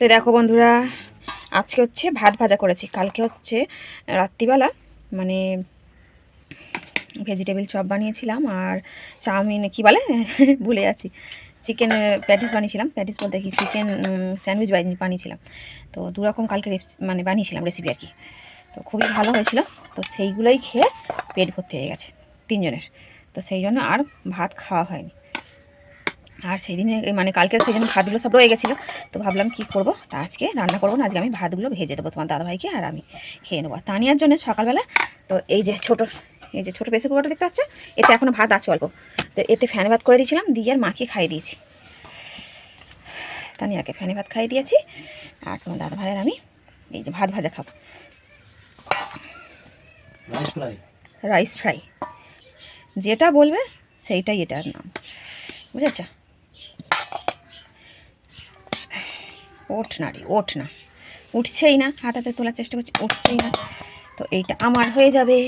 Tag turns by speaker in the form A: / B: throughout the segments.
A: তো দেখো বন্ধুরা, আজকে হচ্ছে ভাত ভাজা করেছি। কালকে হচ্ছে রাত্রিবেলা মানে ভেজিটেবিল চপ বানিয়েছিলাম আর চাউমিন, কি বলে? ভুলে যাচ্ছি। চিকেন প্যাটিস বানিয়েছিলাম। প্যাটিস বলতে কি? চিকেন স্যান্ডউইচ বানিয়েছিলাম। তো দু রকম কালকে মানে বানিয়েছিলাম রেসিপি আর কি। তো খুবই ভালো হয়েছিল। তো সেইগুলোই খেয়ে পেট ভর্তি হয়ে গেছে তিনজনের। তো সেই জন্য আর ভাত খাওয়া হয়নি। আর সেই দিনে মানে কালকের সেই জন্য ভাতগুলো সব রয়ে গেছিল তো ভাবলাম কি করব? তা আজকে রান্না করব না আজকে আমি ভাতগুলো ভেজে দেবো তোমার দাদাভাইকে আর আমি খেয়ে নেব। তানিয়ার জন্য সকালবেলা তো এই যে ছোটো এই যে ছোটো প্রেসার কুকারটা দেখতে পাচ্ছ? এতে এখনও ভাত আছে অল্প। তো এতে ফ্যানে ভাত করে দিয়েছিলাম দিয়ে আর মাকে খাইয়ে দিয়েছি। তানিয়াকে ফ্যানে ভাত খাইয়ে দিয়েছি আর তোমার দাদা ভাইয়ের আমি এই যে ভাত ভাজা খাব।
B: রাইস ফ্রাই
A: যেটা বলবে সেইটাই এটার নাম। বুঝেছ? ওঠ না রে ওঠ না। উঠছেই না হাতাতে তোলার চেষ্টা করছি উঠছেই না। তো এইটা আমার হয়ে যাবে।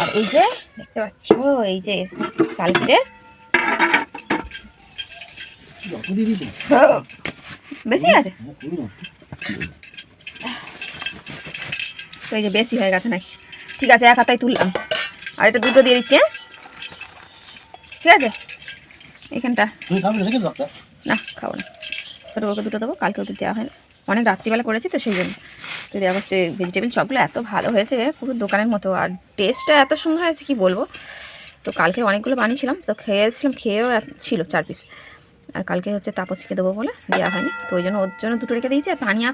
A: আর এই যে দেখতে পাচ্ছ এই যে কালকে বেশি আছে তো এই যে বেশি হয়ে গেছে নাকি? ঠিক আছে এক হাতায় তুললাম। আর এটা দুটো দিয়ে দিচ্ছি হ্যাঁ? ঠিক আছে? এখানটা। না খাব না। ছোটো বউকে দুটো দেবো কালকে ওদের দেওয়া হয় অনেক রাত্রিবেলা করেছি তো সেই জন্য। তো দেওয়া হচ্ছে ভেজিটেবিল চপগুলো এত ভালো হয়েছে, পুরো দোকানের মতো। আর টেস্টটা এত সুন্দর হয়েছে, কি বলব? তো কালকে অনেকগুলো বানিয়েছিলাম, তো খেয়েছিলাম, খেয়েও ছিল চার পিস আর কালকে হচ্ছে তাপসিকে দেবো বলে দেওয়া হয়নি। তো ওই জন্য ওর জন্য দুটো রেখে দিয়েছি, আর তানিয়া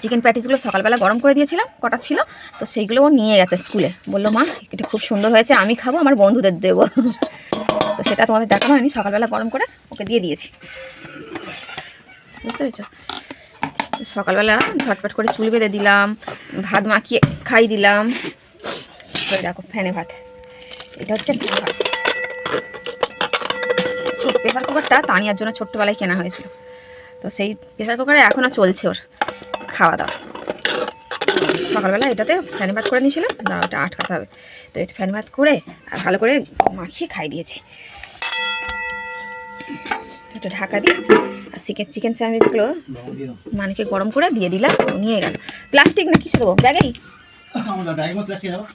A: চিকেন প্যাটিসগুলো সকালবেলা গরম করে দিয়েছিলাম, কটা ছিল। তো সেইগুলো ও নিয়ে গেছে স্কুলে বলল, মা, এটা খুব সুন্দর হয়েছে, আমি খাব, আমার বন্ধুদের দেবো। তো সেটা তোমাদের দেখানো হয়নি, সকালবেলা গরম করে ওকে দিয়ে দিয়েছি। বুঝতে পেরেছ? সকালবেলা ঝটপট করে চুল বেঁধে দিলাম, ভাত মাখিয়ে খাই দিলাম। দেখো ফ্যানে ভাত। এটা হচ্ছে ছোট প্রেসার কুকারটা তানিয়ার জন্য ছোট্টবেলায় কেনা হয়েছিল। তো সেই প্রেসার কুকারে এখনও চলছে ওর খাওয়া দাওয়া। সকালবেলা এটাতে ফ্যান ভাত করে নিয়েছিলাম, না, ওটা আটকাতে হবে। তো এটা ফ্যান ভাত করে ভালো করে মাখিয়ে খাই দিয়েছি। এটা ঢাকা দিই। আর চিকেন চিকেন স্যান্ডউইচগুলো মানিকে গরম করে দিয়ে দিলাম নিয়ে গেল। প্লাস্টিক না কিসে দেবো। ব্যাগেই।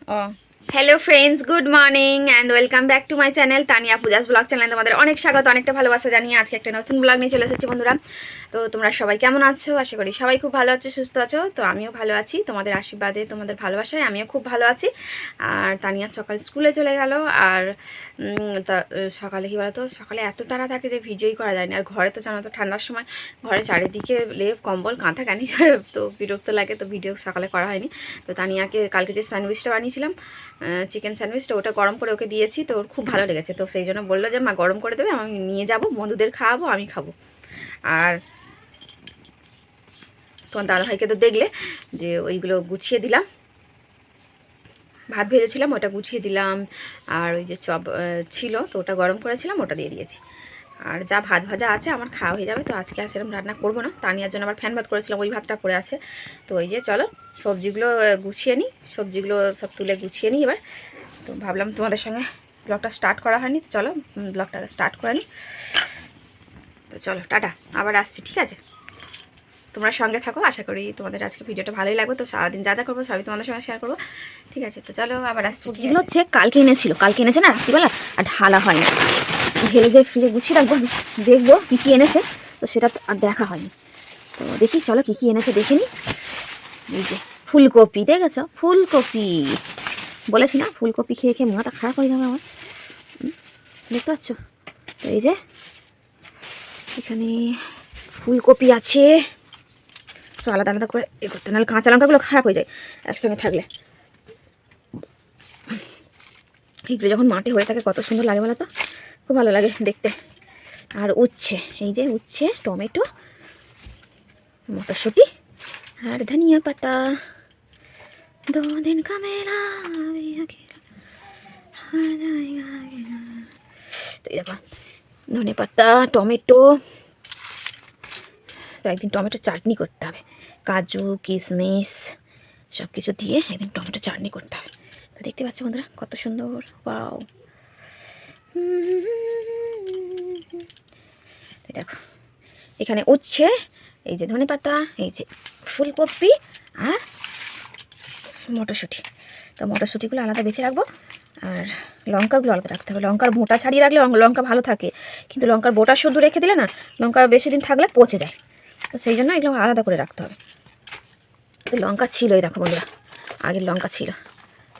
A: ও। Hello friends good morning and welcome back to my channel Tania Puja's blog channel তোমাদের অনেক স্বাগত, অনেকটা ভালোবাসা জানিয়ে আজকে একটা নতুন ব্লগ নিয়ে চলে এসেছি বন্ধুরা। তো তোমরা সবাই কেমন আছো? আশা করি সবাই খুব ভালো আছো, সুস্থ আছো। তো আমিও ভালো আছি। তোমাদের আশীর্বাদে, তোমাদের ভালোবাসায় আমিও খুব ভালো আছি। আর তানিয়া সকাল স্কুলে চলে গেল। আর সকালে কী বলতো? সকালে এত তাড়া থাকে যে ভিডিওই করা যায় না। আর ঘরে তো জানো তো ঠান্ডার সময় ঘরে চারিদিকে লেপ, কম্বল, কাঁথা, কানি তো বিরক্ত লাগে, তো ভিডিও সকালে করা হয়নি। তো তানিয়াকে কালকে যে স্যান্ডউইচটা বানিয়েছিলাম চিকেন স্যান্ডউইচটা ওটা গরম করে ওকে দিয়েছি, তো ওর খুব ভালো লেগেছে। তো সেই জন্য বলল যে, মা, গরম করে দেবে, আমি নিয়ে যাব, বন্ধুদের খাওয়াবো, আমি খাব। আর তোমার দাদাভাইকে তো দেখলে যে, ওইগুলো গুছিয়ে দিলাম। ভাত ভেজেছিলাম, ওটা গুছিয়ে দিলাম। আর ওই যে চপ ছিল, তো ওটা গরম করেছিলাম, ওটা দিয়ে দিয়েছি। আর যা ভাত ভাজা আছে আমার খাওয়া হয়ে যাবে তো আজকে আর সেরকম রান্না করব না। তানিয়ার জন্য আবার ফ্যান ভাত করেছিলাম ওই ভাতটা পড়ে আছে। তো ওই যে চলো সবজিগুলো গুছিয়ে নিই। সবজিগুলো সব তুলে গুছিয়ে নিই এবার। তো ভাবলাম তোমাদের সঙ্গে ব্লগটা স্টার্ট করা হয়নি। চলো ব্লগটা স্টার্ট করে নিই। তো চলো টাটা। আবার আসছি ঠিক আছে? তোমরা সঙ্গে থাকো আশা করি তোমাদের আজকে ভিডিওটা ভালোই লাগবে। তো সারাদিন যা যা করব সবই তোমাদের সঙ্গে শেয়ার করব। ঠিক আছে তো চলো আবার আসছি সবজিগুলো হচ্ছে কালকে এনেছিল। কালকে এনেছে না রাত্রিবেলা আর ঢালা হয়নি। ঢেলে যে ফ্রিজে গুছিয়ে রাখব। দেখব কী কী এনেছে। তো সেটা আর দেখা হয়নি। তো দেখি, চলো কী কী এনেছে, দেখে নিই। এই যে, ফুলকপি, দেখেছ? ফুলকপি। বলেছি না, ফুলকপি খেয়ে খেয়ে মাথা খারাপ হয়ে যাবে আমার। দেখতে পাচ্ছ? তো এই যে, এখানে ফুলকপি আছে। সব আলাদা আলাদা করে এ করতে, নাহলে কাঁচা লঙ্কাগুলো খারাপ হয়ে যায় একসঙ্গে থাকলে। এগুলো যখন মাঠে হয়ে থাকে, কত সুন্দর লাগে বলো তো? খুব ভালো লাগে দেখতে। আর উচ্ছে, এই যে উচ্ছে, টমেটো, মটরশুঁটি আর ধনিয়া পাতা। দু দিন ধনে পাতা, টমেটো। তো একদিন টমেটো চাটনি করতে হবে। কাজু, কিশমিশ সব কিছু দিয়ে একদিন টমেটো চাটনি করতে হবে। তো দেখতে পাচ্ছি বন্ধুরা, কত সুন্দর পাও দেখো, এখানে উচ্ছে, এই যে ধনে পাতা, এই যে ফুলকপি আর মটরশুঁটি। তো মটরশুঁটিগুলো আলাদা বেছে রাখব আর লঙ্কাগুলো আলাদা রাখতে হবে। লঙ্কার মোটা ছাড়িয়ে রাখলে লঙ্কা- ভালো থাকে, কিন্তু লঙ্কার বোটা শুধু রেখে দিলে না লঙ্কা বেশি দিন থাকলে পচে যায়। তো সেই জন্য এগুলো আলাদা করে রাখতে হবে। তো লঙ্কা ছিল, এই দেখো বন্ধুরা, আগের লঙ্কা ছিল।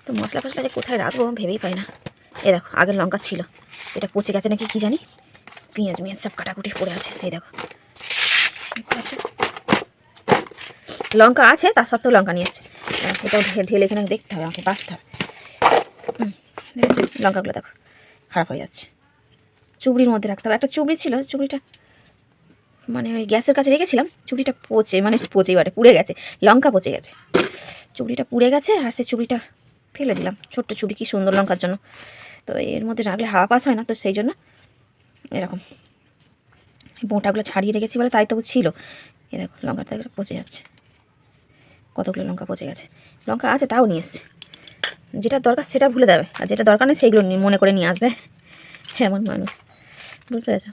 A: তো মশলা ফসলা যে কোথায় রাখব ভেবেই পাই না। এই দেখো, আগের লঙ্কা ছিল। এটা পচে গেছে নাকি কি জানি? পেঁয়াজ মেয়াজ সব কাটাকুটি পড়ে আছে। এই দেখো। লঙ্কা আছে, তার সত্ত্বেও লঙ্কা নিয়ে এসছে। এটাও ঢে- ঢেলে এখানে দেখতে হবে, আমাকে বাঁচতে হবে। লঙ্কাগুলো দেখো, খারাপ হয়ে যাচ্ছে। চুবড়ির মধ্যে রাখতে হবে। একটা চুবড়ি ছিল, চুবড়িটা মানে ওই গ্যাসের কাছে রেখেছিলাম, চুবড়িটা পচে মানে পচেই বাটে, পুড়ে গেছে। লঙ্কা পচে গেছে। চুবড়িটা পুড়ে গেছে, আর সে চুবড়িটা ফেলে দিলাম। ছোট্ট চুবড়ি, কি সুন্দর লঙ্কার জন্য। তো এর মধ্যে রাখলে হাওয়া পাস হয় না, তো সেই জন্য এরকম বোঁটাগুলো ছাড়িয়ে রেখেছি বলে তাই তবু ছিল। এ দেখো, লঙ্কাটা পচে যাচ্ছে। কতগুলো লঙ্কা পচে গেছে? লঙ্কা আছে, তাও নিয়ে এসছে। যেটা দরকার সেটা ভুলে দেবে আর যেটা দরকার নেই সেইগুলো মনে করে নিয়ে আসবে। এমন মানুষ। বুঝতে পেরেছ?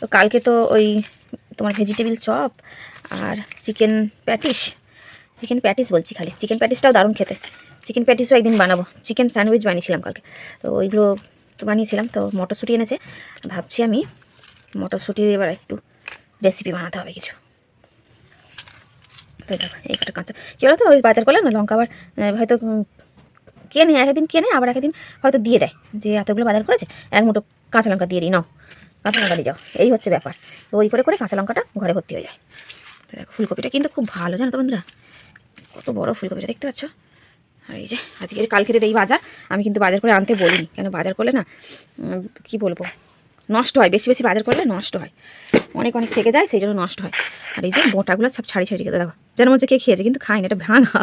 A: তো কালকে তো ওই তোমার ভেজিটেবিল চপ আর চিকেন প্যাটিস চিকেন প্যাটিস বলছি খালি। চিকেন প্যাটিসটাও দারুণ খেতে। চিকেন প্যাটিসও একদিন বানাবো। চিকেন স্যান্ডউইচ বানিয়েছিলাম কালকে। তো ওইগুলো তো বানিয়েছিলাম, তো মটরশুঁটি এনেছে। ভাবছি আমি মটরশুঁটির এবার একটু রেসিপি বানাতে হবে কিছু। তো দেখো, এই কাঁচা কী বলো তো ওই বাজার করলে না, লঙ্কা আবার হয়তো কেনে, একদিন কেনে, আবার একদিন হয়তো দিয়ে দেয়। যে এতগুলো বাজার করেছে, এক মুঠো কাঁচা লঙ্কা দিয়ে দিই, নাও। কাঁচা লঙ্কা দিয়ে যাও। এই হচ্ছে ব্যাপার। তো ওই করে করে কাঁচা লঙ্কাটা ঘরে ভর্তি হয়ে যায়। তো দেখো, ফুলকপিটা কিন্তু খুব ভালো, জানো তো বন্ধুরা? কত বড় ফুলকপিটা, দেখতে পাচ্ছ? আর এই যে, আজকের কালকের এই বাজার, আমি কিন্তু বাজার করে আনতে বলিনি। কেন বাজার করলে না কি বলব, নষ্ট হয়, বেশি বেশি বাজার করলে নষ্ট হয়। অনেক অনেক থেকে যায়, সেই জন্য নষ্ট হয়। আর এই যে বোঁটাগুলো সব ছাড়ি ছাড়ি খেতে দেখো। যেন মধ্যে কে খেয়েছে, কিন্তু খায় না এটা ভাঙা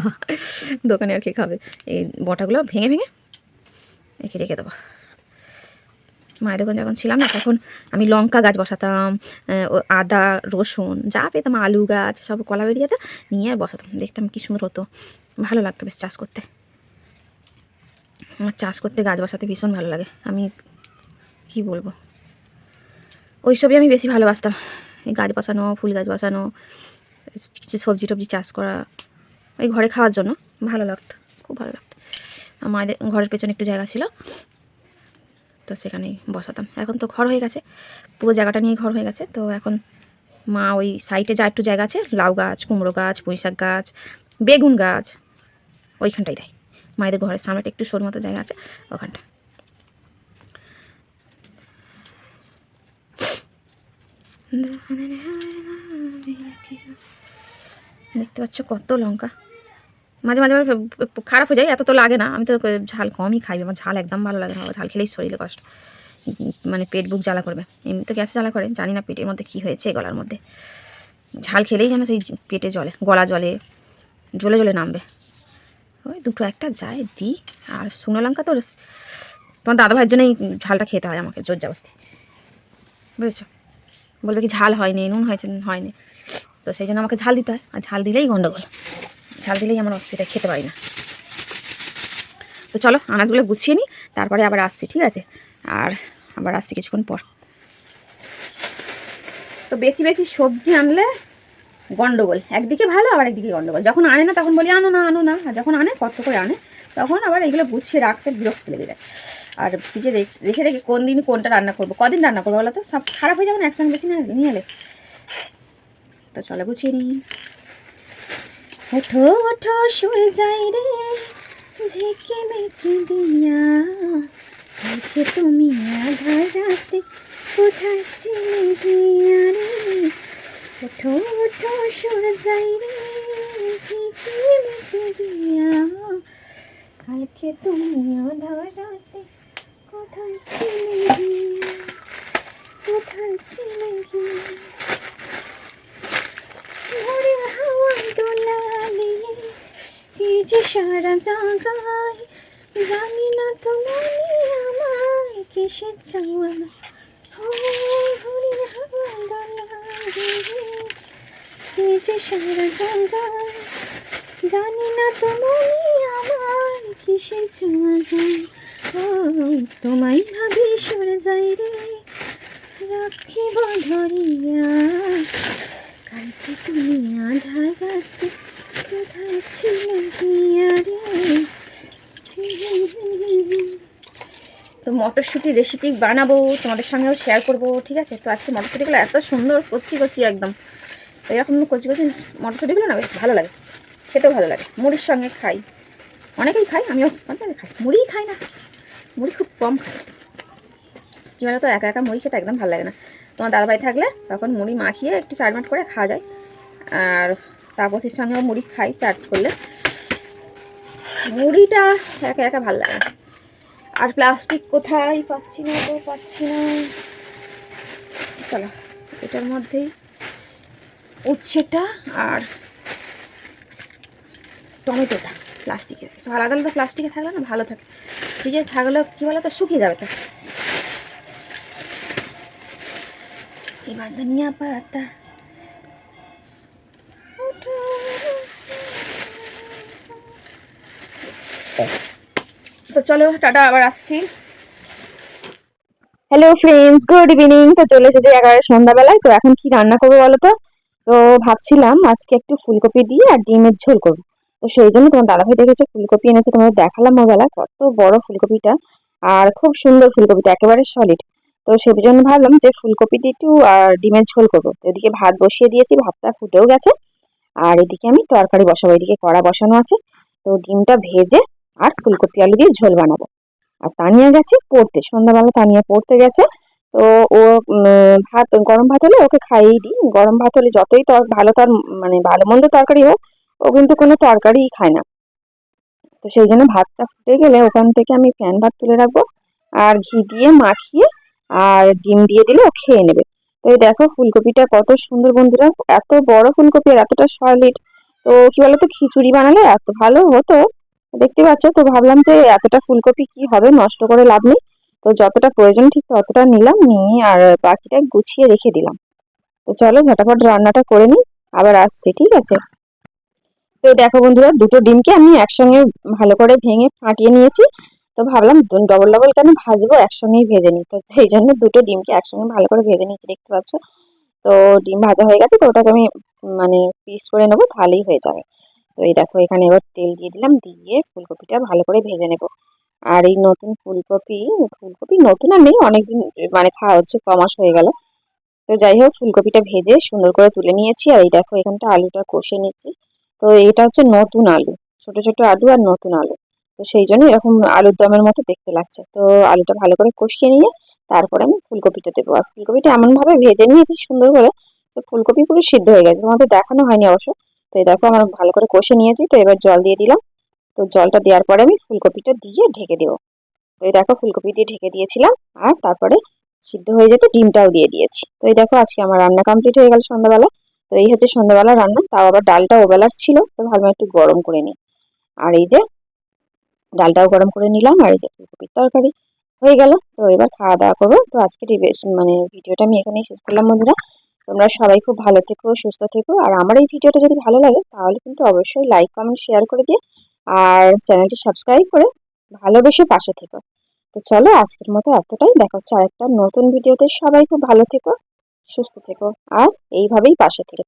A: দোকানে আর কে খাবে। এই বোঁটাগুলো ভেঙে ভেঙে রেখে রেখে দেবো। মায়ের দোকান যখন ছিলাম না, তখন আমি লঙ্কা গাছ বসাতাম আদা, রসুন, যা পেতাম, আলু গাছ, সব কলা বেরিয়েতে নিয়ে আর বসাতাম। দেখতাম কি সুন্দর হতো। ভালো লাগতো বেশ চাষ করতে। আমার চাষ করতে গাছ বসাতে ভীষণ ভালো লাগে। আমি কি বলব? ওইসবই আমি বেশি ভালোবাসতাম। এই গাছ বসানো, ফুল গাছ বসানো, কিছু সবজি টবজি চাষ করা, ওই ঘরে খাওয়ার জন্য ভালো লাগতো, খুব ভালো লাগতো। আর মায়েদের ঘরের পেছনে একটু জায়গা ছিল। তো সেখানেই বসাতাম। এখন তো ঘর হয়ে গেছে, পুরো জায়গাটা নিয়ে ঘর হয়ে গেছে। তো এখন মা ওই সাইডে যা একটু জায়গা আছে, লাউ গাছ, কুমড়ো গাছ পুঁইশাক গাছ, বেগুন গাছ, ওইখানটাই দেয়। মায়েদের ঘরের সামনেটা একটু সরু মতো জায়গা আছে, ওখানটা। দেখতে পাচ্ছ কত লঙ্কা। মাঝে মাঝে আমার খারাপ হয়ে যায়, এত তো লাগে না। আমি তো ঝাল কমই খাই, আমার ঝাল একদম ভালো লাগে না ঝাল খেলেই শরীরে কষ্ট। মানে পেট বুক জ্বালা করবে। এমনি তো গ্যাস জ্বালা করে, জানি না পেটের মধ্যে কী হয়েছে গলার মধ্যে। ঝাল খেলেই যেন সেই পেটে জলে গলা জলে জ্বলে জ্বলে নামবে। ওই দুটো একটা যায়, দিই, আর শুকনো লঙ্কা তো তোমার দাদা ভাইয়ের জন্যই ঝালটা খেতে হয় আমাকে, জোর জাবস্তি বুঝেছ? বলবে কি ঝাল হয়নি, নুন হয়েছে, হয়নি। তো সেই জন্য আমাকে ঝাল দিতে হয়, আর ঝাল দিলেই গন্ডগোল। ঝাল দিলেই আমার অসুবিধা খেতে পারি না। তো চলো, আনাজগুলো গুছিয়ে নিই, তারপরে আবার আসছি, ঠিক আছে? আর আবার আসছি কিছুক্ষণ পর। তো বেশি বেশি সবজি আনলে গন্ডগোল, একদিকে ভালো আবার একদিকে গন্ডগোল। যখন আনে না, তখন বলি, আনো না আনো না। আর যখন আনে, কত করে আনে, তখন আবার এগুলো গুছিয়ে রাখতে বিরক্ত লেগে যায়। আর ফ্রিজে রেখে রেখে কোন দিন কোনটা রান্না করব, কদিন রান্না করব বলো তো? সব খারাপ হয়ে যাবে না একসঙ্গে বেশি না নিয়ে এলে? তো চলো, গুছিয়ে নিই। ওঠো ওঠো, সরে যাই রে, ঝেঁকে মেকে দিয়া। দেখে তুমি আধার রাতে, কোথায় ছিলে গিয়া রে? ওঠো ওঠো, সরে যাই রে, ঝেঁকে মেকে দিয়া। কালকে তুমি আধার রাতে, কোথায় ছিলে গিয়া? কোথায় ছিলে গিয়া ভোরের হাওয়া দোলালে কি যে সারা জাগায়, জানি না তো মনে আমার কিসের চাওয়া। ও ভোরের হাওয়া দোলালে কি যে সারা জাগায়, জানি না তো আমার কিসের চাওয়া যায়। ও তোমায় ভাবি সরে যাই রে রাখিব ধরিয়া কালকে তুমি রাতে কোথায় তো মটরশুঁটি রেসিপি বানাবো, তোমাদের সঙ্গেও শেয়ার করব, ঠিক আছে? তো আজকে মটরশুঁটিগুলো এত সুন্দর, কচি কচি একদম। এরকম কচি কচি মটরশুঁটিগুলো না বেশ ভালো লাগে, খেতেও ভালো লাগে। মুড়ির সঙ্গে খাই। অনেকেই খাই আমিও অনেকে খাই। মুড়িই খাই না, মুড়ি খুব কম খাই। কী বলো তো একা একা মুড়ি খেতে একদম ভালো লাগে না। তোমার দাদাভাই থাকলে তখন মুড়ি মাখিয়ে একটু চাটমাট করে খাওয়া যায়। আর তাপসির সঙ্গেও মুড়ি খাই, চাট করলে। মুড়িটা একা একা ভালো লাগে আর প্লাস্টিক কোথায় পাচ্ছি না তো পাচ্ছি না। চলো, এটার মধ্যেই উচ্ছেটা আর টমেটোটা প্লাস্টিকের। সব আলাদা আলাদা প্লাস্টিকে থাকলে না ভালো থাকে। ফ্রিজে থাকলে কী বলো তো শুকিয়ে যাবে তো। এবার ধনিয়া পাতা তো চলো টাটা আবার আসছি। হ্যালো ফ্রেন্ডস গুড ইভিনিং তো চলে এসেছি এগারো সন্ধ্যাবেলায়। তো এখন কি রান্না করব বলো তো? তো ভাবছিলাম আজকে একটু ফুলকপি দিয়ে আর ডিমের ঝোল করব। তো সেই জন্য তোমার দাদাভাই দেখেছে ফুলকপি এনেছে তোমাদের দেখালাম ওবেলা। কত বড় ফুলকপিটা। আর খুব সুন্দর ফুলকপিটা একেবারে সলিড তো সেই জন্য ভাবলাম যে ফুলকপি দিয়ে একটু আর ডিমের ঝোল করব। এদিকে ভাত বসিয়ে দিয়েছি, ভাতটা ফুটেও গেছে। আর এদিকে আমি তরকারি বসাবো, এদিকে কড়া বসানো আছে। তো ডিমটা ভেজে আর ফুলকপি, আলু দিয়ে ঝোল বানাবো। আর তানিয়া গেছে পড়তে, সন্ধ্যাবেলা তানিয়া পড়তে গেছে। তো ও ভাত, গরম ভাত হলে ওকে খাইয়েই দিই। গরম ভাত হলে যতই তর, ভালো তার মানে ভালো মন্দ তরকারি হোক, ও কিন্তু কোনো তরকারিই খায় না। তো সেই জন্য ভাতটা ফুটে গেলে ওখান থেকে আমি ফ্যান ভাত তুলে রাখব। আর ঘি দিয়ে মাখিয়ে আর ডিম দিয়ে দিলে ও খেয়ে নেবে। তো দেখো ফুলকপিটা কত সুন্দর বন্ধুরা, এত বড় ফুলকপি আর এতটা সলিড তো কি বলতো, খিচুড়ি বানালে এত ভালো হতো। দেখতে পাচ্ছ, তো ভাবলাম যে এতটা ফুলকপি কি হবে, নষ্ট করে লাভ নেই। তো যতটা প্রয়োজন ঠিক ততটা নিলাম, নিয়ে আর বাকিটা গুছিয়ে রেখে দিলাম। তো চলো ঝটাফট রান্নাটা করে নিই, আবার আসছি, ঠিক আছে? তো দেখো বন্ধুরা, দুটো ডিমকে আমি একসঙ্গে ভালো করে ভেঙে ফাটিয়ে নিয়েছি। তো ভাবলাম ডবল ডবল কেন ভাজবো? একসঙ্গেই ভেজে নিই। তো সেই জন্য দুটো ডিমকে একসঙ্গে ভালো করে ভেজে নিয়েছি, দেখতে পাচ্ছ? তো ডিম ভাজা হয়ে গেছে, তো ওটাকে আমি মানে পিস করে নেব, তাহলেই হয়ে যাবে। তো এই দেখো, এখানে এবার তেল দিয়ে দিলাম, দিয়ে ফুলকপিটা ভালো করে ভেজে নেব। আর এই নতুন ফুলকপি ফুলকপি নতুন আর নেই, অনেকদিন মানে খাওয়া হচ্ছে ক মাস হয়ে গেল। তো যাই হোক, ফুলকপিটা ভেজে সুন্দর করে তুলে নিয়েছি, আর এই দেখো, এখানটা আলুটা কষে নিয়েছি তো এটা হচ্ছে নতুন আলু, ছোট ছোট আলু আর নতুন আলু। তো সেই জন্য এরকম আলুর দমের মতো দেখতে লাগছে। তো আলুটা ভালো করে কষিয়ে নিয়ে তারপরে আমি ফুলকপিটা দেবো। আর ফুলকপিটা এমনভাবে ভেজে নিয়েছি সুন্দর করে তো ফুলকপি পুরো সিদ্ধ হয়ে গেছে, তোমাদের দেখানো হয়নি অবশ্য। তো এই দেখো আমার ভালো করে কষে নিয়েছি, তো এবার জল দিয়ে দিলাম। তো জলটা দেওয়ার পরে আমি ফুলকপিটা দিয়ে ঢেকে দেবো। তো এই দেখো ফুলকপি দিয়ে ঢেকে দিয়েছিলাম, আর তারপরে সিদ্ধ হয়ে যেতে ডিমটাও দিয়ে দিয়েছি। তো এই দেখো আজকে আমার রান্না কমপ্লিট হয়ে গেল সন্ধ্যাবেলা। তো এই হচ্ছে সন্ধ্যাবেলা রান্না, তাও আবার ডালটা ওবেলার ছিল, তো ভালো একটু গরম করে নিই। আর এই যে ডালটাও গরম করে নিলাম আর এই যে ফুলকপির তরকারি হয়ে গেল। তো এবার খাওয়া দাওয়া করব। তো আজকের এই মানে ভিডিওটা আমি এখানেই শেষ করলাম বন্ধুরা। তোমরা সবাই খুব ভালো থেকো, সুস্থ থেকো। আর আমার এই ভিডিওটা যদি ভালো লাগে, তাহলে কিন্তু অবশ্যই লাইক কমেন্ট শেয়ার করে দিয়ে আর চ্যানেলটি সাবস্ক্রাইব করে ভালোবেসে পাশে থেকো। তো চলো আজকের মতো এতটাই। দেখা হচ্ছে আরেকটা নতুন ভিডিওতে। সবাই খুব ভালো থেকো, সুস্থ থেকো। আর এইভাবেই পাশে থেকো।